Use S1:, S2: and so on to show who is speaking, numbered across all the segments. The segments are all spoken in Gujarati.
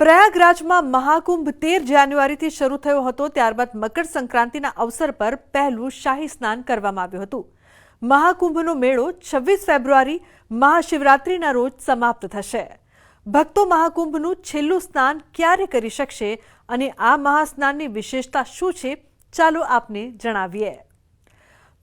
S1: પ્રયાગરાજમાં મહાકુંભ તેર જાન્યુઆરીથી શરૂ થયો હતો, ત્યારબાદ મકર સંક્રાંતિના અવસર પર પહેલું શાહી સ્નાન કરવામાં આવ્યું હતું. મહાકુંભનો મેળો છવ્વીસ ફેબ્રુઆરી મહાશિવરાત્રિના રોજ સમાપ્ત થશે. ભક્તો મહાકુંભનું છેલ્લું સ્નાન ક્યારે કરી શકશે અને આ મહાસ્નાનની વિશેષતા શું છે, ચાલો આપને જણાવીએ.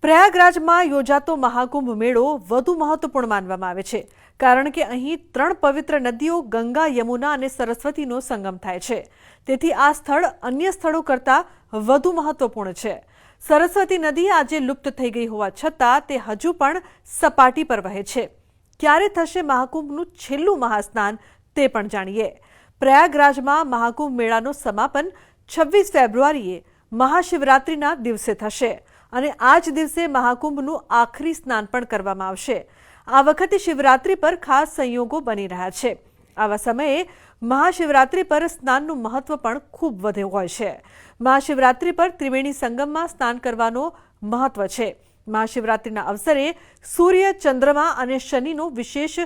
S1: પ્રયાગરાજમાં યોજાતો મહાકુંભ મેળો વધુ મહત્વપૂર્ણ માનવામાં આવે છે, કારણ કે અહીં ત્રણ પવિત્ર નદીઓ ગંગા, યમુના અને સરસ્વતીનો સંગમ થાય છે. તેથી આ સ્થળ અન્ય સ્થળો કરતાં વધુ મહત્વપૂર્ણ છે. સરસ્વતી નદી આજે લુપ્ત થઈ ગઈ હોવા છતાં તે હજુ પણ સપાટી પર વહે છે. ક્યારે થશે મહાકુંભનું છેલ્લું મહાસ્નાન તે પણ જાણીએ. પ્રયાગરાજમાં મહાકુંભ મેળાનું સમાપન છવ્વીસ ફેબ્રુઆરીએ મહાશિવરાત્રિના દિવસે થશે. અને આ જ દિવસે મહાકુંભનું આખરી સ્નાન પણ કરવામાં આવશે. આ વખતે શિવરાત્રિ પર ખાસ સંયોગો બની રહ્યા છે. આવા સમયે મહાશિવરાત્રિ પર સ્નાનનું મહત્વ પણ ખૂબ વધ્યું હોય છે. મહાશિવરાત્રિ પર ત્રિવેણી સંગમમાં સ્નાન કરવાનો મહત્વ છે. મહાશિવરાત્રિના અવસરે સૂર્ય, ચંદ્રમા અને શનિનો વિશેષ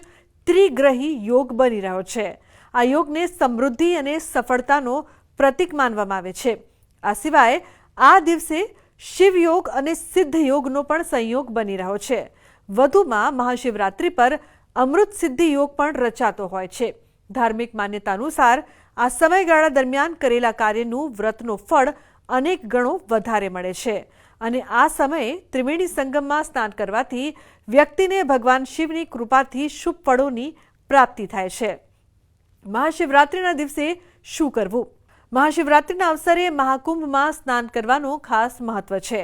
S1: ત્રિગ્રહી યોગ બની રહ્યો છે. આ યોગને સમૃદ્ધિ અને સફળતાનો પ્રતીક માનવામાં આવે છે. આ સિવાય આ દિવસે શિવયોગ અને સિદ્ધ યોગનો પણ સંયોગ બની રહ્યો છે. વધુમાં મહાશિવરાત્રિ પર અમૃત સિદ્ધિ યોગ પણ રચાતો હોય છે. ધાર્મિક માન્યતા અનુસાર આ સમયગાળા દરમિયાન કરેલા કાર્યનું વ્રતનું ફળ અનેક ગણો વધારે મળે છે. અને આ સમયે ત્રિવેણી સંગમમાં સ્નાન કરવાથી વ્યક્તિને ભગવાન શિવની કૃપાથી શુભ ફળોની પ્રાપ્તિ થાય છે. મહાશિવરાત્રિના દિવસે શું કરવું? મહાશિવરાત્રિના અવસરે મહાકુંભમાં સ્નાન કરવાનું ખાસ મહત્વ છે.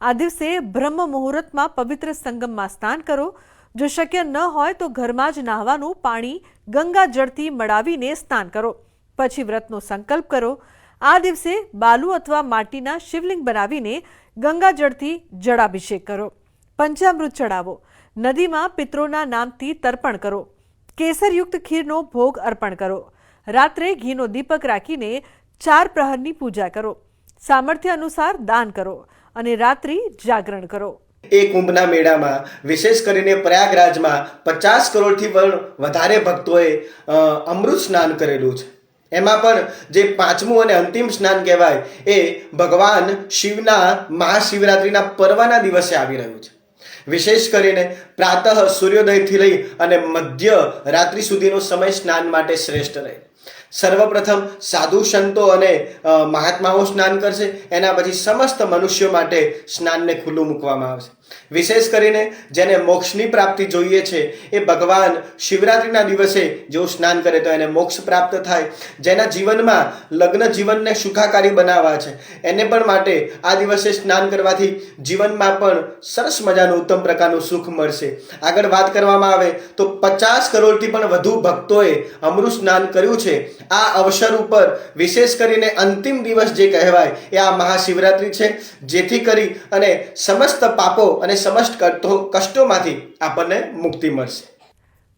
S1: આ દિવસે બ્રહ્મ મુહૂર્તમાં પવિત્ર સંગમમાં સ્નાન કરો. જો શક્ય ન હોય તો ઘરમાં જ નહાવાનું પાણી ગંગા જળથી મળાવીને સ્નાન કરો. પછી વ્રતનો સંકલ્પ કરો. આ દિવસે બાલુ અથવા માટીના શિવલિંગ બનાવીને ગંગા જળથી જળાભિષેક કરો. પંચામૃત ચડાવો નદીમાં પિત્રોના નામથી તર્પણ કરો. કેસરયુક્ત ખીરનો ભોગ અર્પણ કરો. રાત્રે ઘીનો દીપક રાખીને ચાર પ્રહરની પૂજા કરો. સામર્થ્ય અનુસાર દાન કરો અને રાત્રિ જાગરણ કરો.
S2: એ કુંભના મેળામાં, વિશેષ કરીને પ્રયાગરાજમાં, પચાસ કરોડથી પણ વધારે ભક્તોએ અમૃત સ્નાન કરેલું છે. એમાં પણ જે પાંચમું અને અંતિમ સ્નાન કહેવાય, એ ભગવાન શિવના મહાશિવરાત્રિના પર્વના દિવસે આવી રહ્યું છે. વિશેષ કરીને પ્રાતઃ સૂર્યોદયથી લઈ અને મધ્ય રાત્રિ સુધીનો સમય સ્નાન માટે શ્રેષ્ઠ રહે. સર્વપ્રથમ સાધુ સંતો અને મહાત્માઓ સ્નાન કરશે. એના પછી સમસ્ત મનુષ્યો માટે સ્નાનને ખુલ્લું મૂકવામાં આવશે. વિશેષ કરીને જેને મોક્ષની પ્રાપ્તિ જોઈએ છે, એ ભગવાન શિવરાત્રિના દિવસે જેવું સ્નાન કરે તો એને મોક્ષ પ્રાપ્ત થાય. જેના જીવનમાં લગ્ન જીવનને સુખાકારી બનાવવા છે. એને પણ માટે આ દિવસે સ્નાન કરવાથી જીવનમાં પણ સરસ મજાનું ઉત્તમ પ્રકારનું સુખ મળશે. આગળ વાત કરવામાં આવે તો પચાસ કરોડથી પણ વધુ ભક્તોએ અમૃત સ્નાન કર્યું છે. આ અવસર ઉપર વિશેષ કરીને અંતિમ દિવસ જે કહેવાય એ આ મહાશિવરાત્રિ છે. જેથી કરી અને સમસ્ત પાપો અને સમસ્ત કષ્ટો- કષ્ટોમાંથી આપણને મુક્તિ મળશે.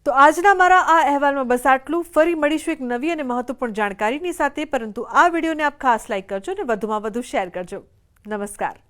S1: તો આજના મારા આ અહેવાલમાં બસ આટલું. ફરી મળીશું એક નવી અને મહત્વપૂર્ણ જાણકારીની સાથે. પરંતુ આ વિડીયોને આપ ખાસ લાઈક કરજો અને વધુમાં વધુ શેર કરજો. નમસ્કાર.